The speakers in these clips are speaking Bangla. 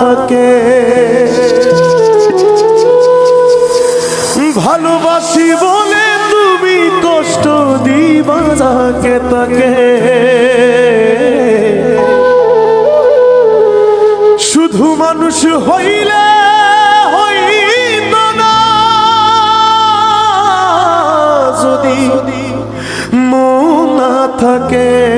থাকে। ভালোবাসি বলে তুমি কষ্ট দিবা যাকে তাকে। শুধু মানুষ হইলে থাকে।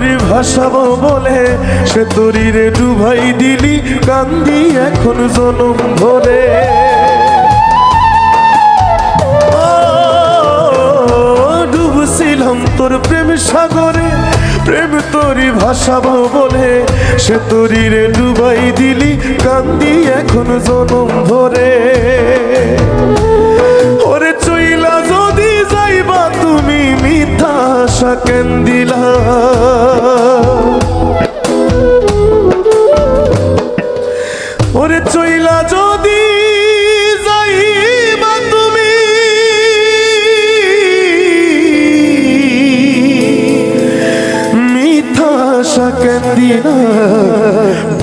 তোরি ভাসাবো বলে, সে তোরি রে ডুবাই দিলি কান্দি এখন জনম ভরে ডুবছিলাম তোর প্রেম সাগরে, প্রেম তোরি ভাসাবো বলে, সে তোরি রে ডুবাই দিলি কান্দি এখন জনম ভরে আশা কেন দিলা ওরে চইলা যদি যাইবা তুমি, মিথ্যা আশা কেন দিলা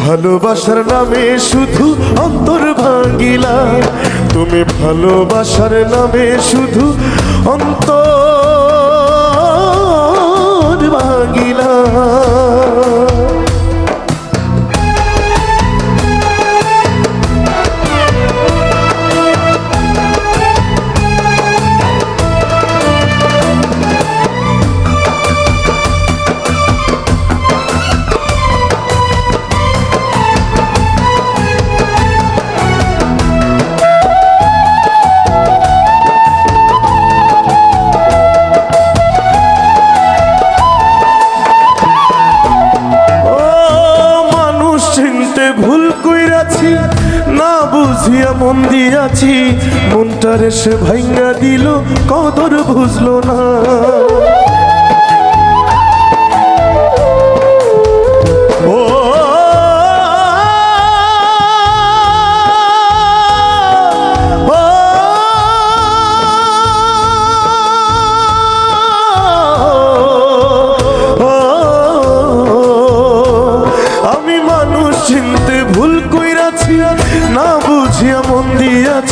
ভালোবাসার নামে শুধু অন্তর ভাঙিলা। তুমি ভালোবাসার নামে শুধু অন্তর ভাঙিলা বুঝিয়া মন দিয়াছি মনটারে সে ভাইঙ্গা দিল কদর বুঝলো না।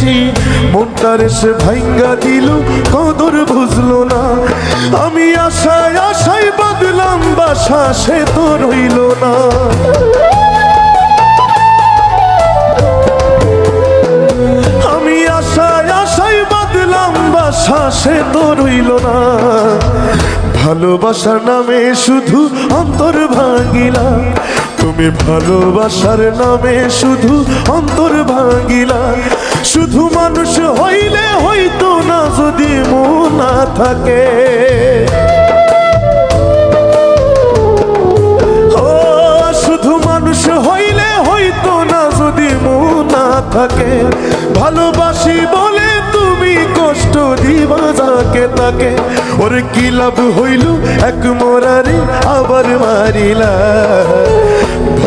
আমারে সে ভাঙ্গা দিল, কদর বুঝলো না। আমি আশায় আশায় বদলাম বাসা সে তো রইল না। আমি আশায় আশায় বদলাম বাসা সে তো রইল না। ভালোবাসার নামে শুধু অন্তর ভাঙিলা তুমি ভালোবাসার নামে শুধু অন্তর ভাঙিলা। শুধু মানুষ হইলে হইতো না যদি মন না থাকে। শুধু মানুষ হইলে হইতো না যদি থাকে। ভালোবাসি বলে তুমি কষ্ট দিবা যাকে তাকে। ওর কি লাভ হইল? এক মোরারে আবার মারিলা।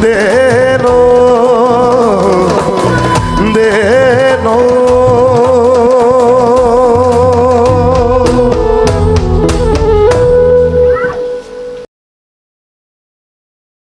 내